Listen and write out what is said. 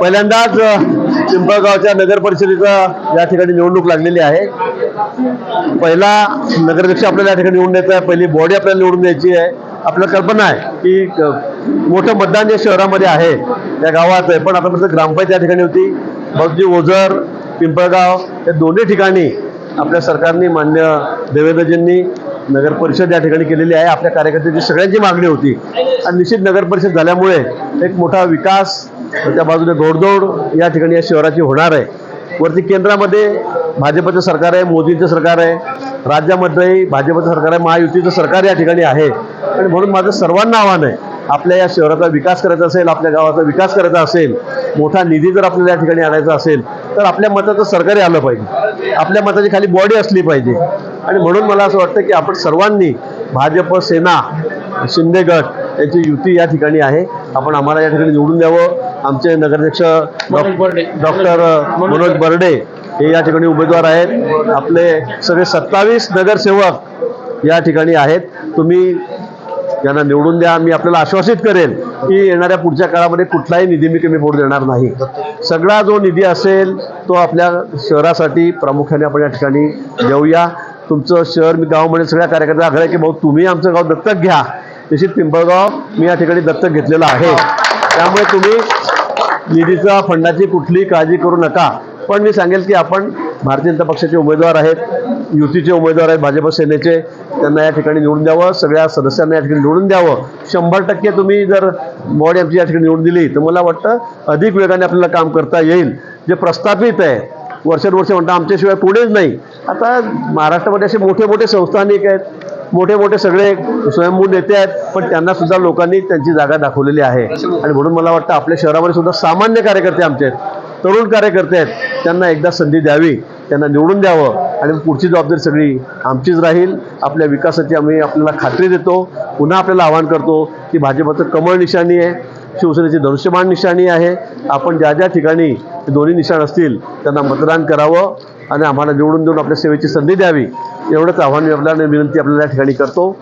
पहिल्यांदाच पिंपळगावच्या नगर परिषदेचा या ठिकाणी निवडणूक लागलेली आहे. पहिला नगराध्यक्ष आपल्याला या ठिकाणी निवडून द्यायचा आहे. पहिली बॉडी आपल्याला निवडून द्यायची आहे. आपल्याला कल्पना आहे की मोठं मतदान जे शहरामध्ये आहे. त्या गावात आहे. पण आतापर्यंत ग्रामपंचायत या ठिकाणी होती. भगजी ओझर पिंपळगाव या दोन्ही ठिकाणी आपल्या सरकारने मान्य देवेंद्रजींनी नगर परिषद या ठिकाणी केलेली आहे. आपल्या कार्यकर्त्यांची सगळ्यांची मागणी होती. आणि निश्चित नगर परिषद झाल्यामुळे एक मोठा विकास त्या बाजूने घोडदौड या ठिकाणी या शहराची होणार आहे. वरती केंद्रामध्ये भाजपचं सरकार आहे मोदींचं सरकार आहे राज्यामध्येही भाजपचं सरकार आहे महायुतीचं सरकार या ठिकाणी आहे. आणि म्हणून माझं सर्वांना आव्हान आहे आपल्या या शहराचा विकास करायचा असेल आपल्या गावाचा विकास करायचा असेल मोठा निधी जर आपल्याला या ठिकाणी आणायचा असेल तर आपल्या मताचं सरकारी आलं पाहिजे. आपल्या मताची खाली बॉडी असली पाहिजे. आणि म्हणून मला असं वाटतं की आपण सर्वांनी भाजप सेना शिंदे गट यांची युती या ठिकाणी आहे. आपण आम्हाला या ठिकाणी निवडून द्यावं. आमचे नगराध्यक्ष डॉक्टर मनोज बर्डे. हे या ठिकाणी उमेदवार आहेत. आपले सगळे सत्तावीस नगरसेवक या ठिकाणी आहेत. तुम्ही यांना निवडून द्या. मी आपल्याला आश्वासित करेन की येणाऱ्या पुढच्या काळामध्ये कुठलाही निधी मी कमी पडू देणार नाही. सगळा जो निधी असेल तो आपल्या शहरासाठी प्रामुख्याने आपण या ठिकाणी देऊया. तुमचं शहर मी गावामध्ये सगळ्या कार्यकर्त्यांना आग्रह आहे की भाऊ तुम्ही आमचं गाव दत्तक घ्या. निश्चित पिंपळगाव मी या ठिकाणी दत्तक घेतलेलं आहे. त्यामुळे तुम्ही निधीचा फंडाची कुठलीही काळजी करू नका. पण मी सांगेल की आपण भारतीय जनता पक्षाचे उमेदवार आहेत युतीचे उमेदवार आहेत भाजप सेनेचे त्यांना या ठिकाणी निवडून द्यावं सगळ्या सदस्यांना या ठिकाणी निवडून द्यावं. शंभर टक्के तुम्ही जर बॉडी आमची या ठिकाणी निवडून दिली तर मला वाटतं अधिक वेगाने आपल्याला काम करता येईल. जे प्रस्थापित आहे वर्षानुवर्ष म्हणता आमच्याशिवाय पुढेच नाही. आता महाराष्ट्रामध्ये असे मोठे मोठे संस्थानिक आहेत मोठे मोठे सगळे स्वयंभू नेते आहेत पण त्यांना सुद्धा लोकांनी त्यांची जागा दाखवलेली आहे. आणि म्हणून मला वाटतं आपल्या शहरामध्ये सुद्धा सामान्य कार्यकर्ते आमचे आहेत. तरुण कार्यकर्ते आहेत. त्यांना एकदा संधी द्यावी त्यांना निवडून द्यावं आणि पुढची जबाबदारी सगळी आमचीच राहील. आपल्या विकासाची आम्ही आपल्याला खात्री देतो. पुन्हा आपल्याला आवाहन करतो की भाजपचं कमळ निशाणी आहे शिवसेनेची धनुष्यबाण निशाणी आहे. आपण ज्या ज्या ठिकाणी दोन्ही निशाण असतील त्यांना मतदान करावं. आणि आम्हाला निवडून देऊन आपल्या सेवेची संधी द्यावी एवढंच आव्हान आपल्याला विनंती आपल्याला या ठिकाणी करतो.